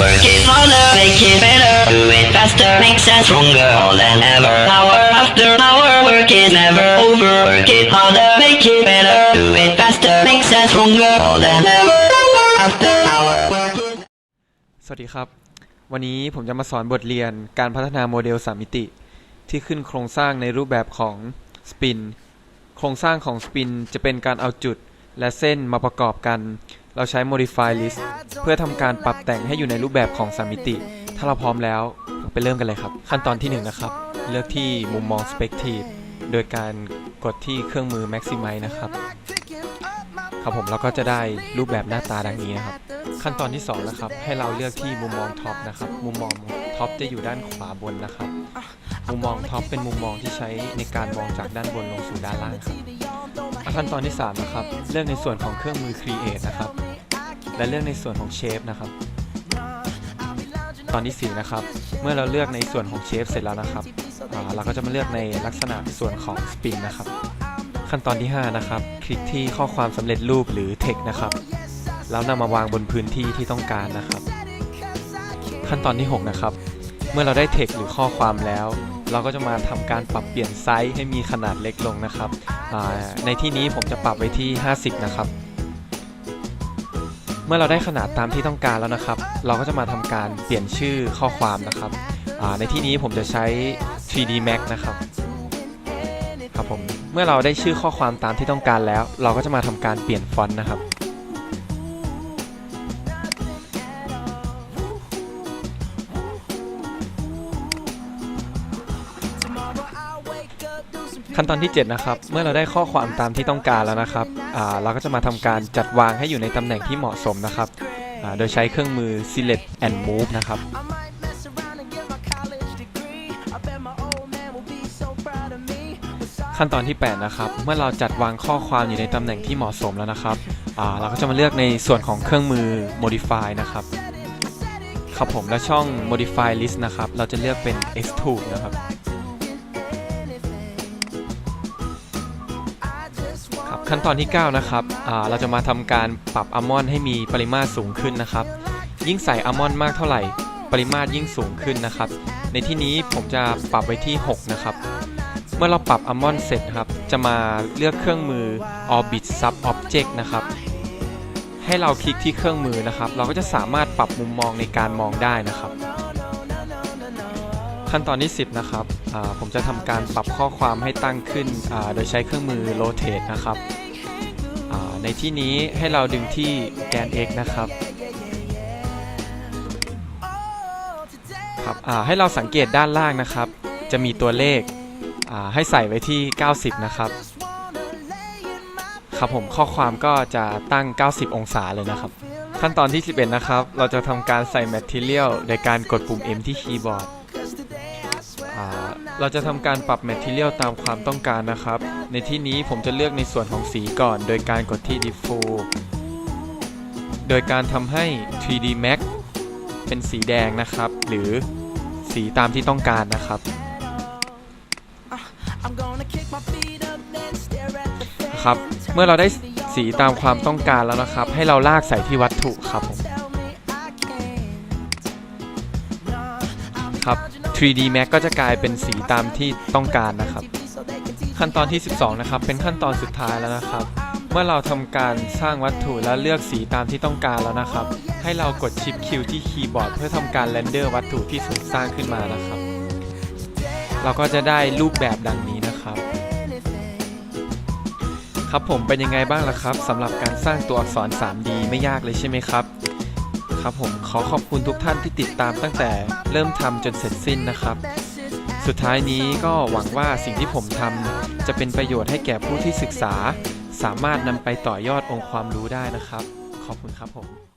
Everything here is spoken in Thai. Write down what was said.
Work it harder, make it better. Do it faster, makes us stronger more than ever. Hour after hour, work is never over. Work it harder, make it better. Do it faster, makes us stronger more than ever. Hour after hour, work it. สวัสดีครับ วันนี้ผมจะมาสอนบทเรียนการพัฒนาโมเดลสามมิติ ที่ขึ้นโครงสร้างในรูปแบบของสปิน โครงสร้างของสปินจะเป็นการเอาจุดและเส้นมาประกอบกัน เราใช้ modify list เพื่อทำการปรับแต่งให้อยู่ในรูปแบบของสามมิติ ถ้าเราพร้อมแล้วไปเริ่มกันเลยครับ ขั้นตอนที่หนึ่งนะครับ เลือกที่มุมมอง perspective โดยการกดที่เครื่องมือ maximize นะครับครับผมเราก็จะได้รูปแบบหน้าตาดังนี้นะครับ ขั้นตอนที่2นะครับให้เราเลือกที่มุมมองท็อปนะครับมุมมองท็อปจะอยู่ด้านขวาบนนะครับ มุมมองท็อปเป็นมุมมองที่ใช้ในการมองจากด้านบนลงสู่ด้านล่างครับ ขั้นตอนที่ 3 นะครับ เลือกในส่วนของเครื่องมือ create นะครับ และเลือกในส่วนของ shape นะครับ ตอนที่ 4 นะครับ เมื่อเราเลือกในส่วนของ shape เสร็จแล้วนะครับอ่าเราก็จะมาเลือกในลักษณะส่วนของ spin นะครับ ขั้นตอนที่ 5 นะครับ คลิกที่ข้อความสำเร็จรูปหรือ text นะครับ แล้วนำมาวางบนพื้นที่ที่ต้องการนะครับ ขั้นตอนที่ 6 นะครับ เมื่อเราได้ text หรือข้อความแล้ว เราก็จะมาทำการปรับเปลี่ยนไซส์ให้มีขนาดเล็กลงนะครับในที่นี้ผมจะปรับไว้ที่ 50 นะครับ เมื่อเราได้ขนาดตามที่ต้องการแล้วนะครับ เราก็จะมาทำการเปลี่ยนชื่อข้อความนะครับในที่นี้ผมจะใช้ 3D Max นะครับครับผมเมื่อเราได้ชื่อข้อความตามที่ต้องการแล้ว เราก็จะมาทำการเปลี่ยนฟอนต์นะครับ ขั้นตอนที่ 7 นะครับ เมื่อเราได้ข้อความตามที่ต้องการแล้วนะครับเราก็จะมาทำการจัดวางให้อยู่ในตำแหน่งที่เหมาะสมนะครับ โดยใช้เครื่องมือ select and move นะครับขั้นตอนที่ 8 นะครับ เมื่อเราจัดวางข้อความอยู่ในตำแหน่งที่เหมาะสมแล้วนะครับ เราก็จะมาเลือกในส่วนของเครื่องมือ modify นะครับ ครับผมและช่อง modify list นะครับ เราจะเลือกเป็น extrude นะครับ ขั้นตอนที่ 9 นะครับเราจะมาทำการปรับอัลมอนด์ให้มีปริมาตรสูงขึ้นนะครับ ยิ่งใส่อัลมอนด์มากเท่าไหร่ ปริมาตรยิ่งสูงขึ้นนะครับ ในที่นี้ผมจะปรับไว้ที่ 6 นะครับ เมื่อเราปรับอัลมอนด์เสร็จครับ จะมาเลือกเครื่องมือ orbit sub object นะครับ ให้เราคลิกที่เครื่องมือนะครับ เราก็จะสามารถปรับมุมมองในการมองได้นะครับ ขั้นตอนที่ 10 นะครับ ผมจะทำการปรับข้อความให้ตั้งขึ้น โดยใช้เครื่องมือ rotate นะครับ ในที่นี้ให้เราดึงที่แกน x นะครับครับให้เราสังเกตด้านล่างนะครับ จะมีตัวเลขให้ใส่ไว้ที่ 90 นะครับ ครับผมข้อความก็จะตั้ง 90 องศาเลยนะครับ ขั้นตอนที่ 11 นะครับ เราจะทำการใส่ Material โดยการกดปุ่ม M ที่คีย์บอร์ด เราจะทำการปรับ Material ตามความต้องการนะครับ ในที่นี้ผมจะเลือกในส่วนของสีก่อน โดยการกดที่ Diffuse โดยการทำให้ 3D Max เป็นสีแดงนะครับ หรือสีตามที่ต้องการนะครับครับ เมื่อเราได้สีตามความต้องการแล้วนะครับ ให้เราลากใส่ที่วัตถุครับผม ครับ 3D Max ก็จะกลายเป็นสีตามที่ต้องการนะครับ ขั้นตอนที่ 12 นะครับ เป็นขั้นตอนสุดท้ายแล้วนะครับ เมื่อเราทำการสร้างวัตถุและเลือกสีตามที่ต้องการแล้วนะครับ ให้เรากดชิปคิวที่คีย์บอร์ดเพื่อทำการเรนเดอร์วัตถุที่ถูกสร้างขึ้นมานะครับ เราก็จะได้รูปแบบดังนี้นะครับ ครับผมเป็นยังไงบ้างล่ะครับสำหรับการสร้างตัวอักษร 3D ไม่ยากเลยใช่ไหมครับ ครับผมขอขอบคุณทุกท่านที่ติดตามตั้งแต่เริ่มทำจนเสร็จสิ้นนะครับ สุดท้ายนี้ก็หวังว่าสิ่งที่ผมทำจะเป็นประโยชน์ให้แก่ผู้ที่ศึกษา สามารถนำไปต่อยอดองค์ความรู้ได้นะครับ ขอบคุณครับผม